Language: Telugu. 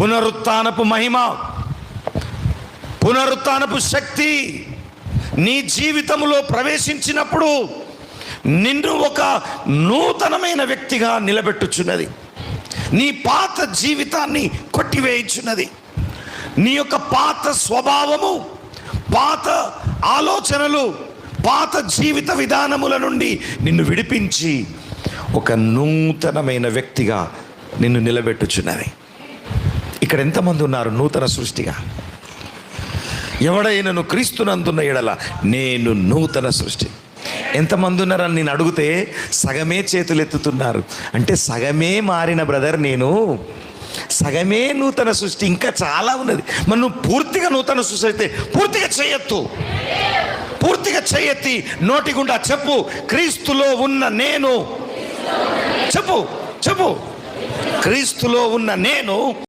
పునరుత్నపు మహిమ పునరుత్నపు శక్తి నీ జీవితంలో ప్రవేశించినప్పుడు నిన్ను ఒక నూతనమైన వ్యక్తిగా నిలబెట్టుచున్నది. నీ పాత జీవితాన్ని కొట్టివేయించున్నది. నీ యొక్క పాత స్వభావము పాత ఆలోచనలు పాత జీవిత విధానముల నుండి నిన్ను విడిపించి ఒక నూతనమైన వ్యక్తిగా నిన్ను నిలబెట్టుచున్నది. ఇక్కడ ఎంతమంది ఉన్నారు నూతన సృష్టిగా? ఎవడైనను క్రీస్తునందున్న ఎడల నేను నూతన సృష్టి. ఎంతమంది ఉన్నారని నేను అడిగితే సగమే చేతులు ఎత్తుతున్నారు. అంటే సగమే మారిన బ్రదర్ నేను. సగమే నూతన సృష్టి ఇంకా చాలా ఉన్నది. మరి నువ్వు పూర్తిగా నూతన సృష్టి అయితే పూర్తిగా చేయొద్దు. పూర్తిగా చేయెత్తి నోటి గుండా చెప్పు క్రీస్తులో ఉన్న నేను. చెప్పు చెప్పు. క్రీస్తులో ఉన్న నేను.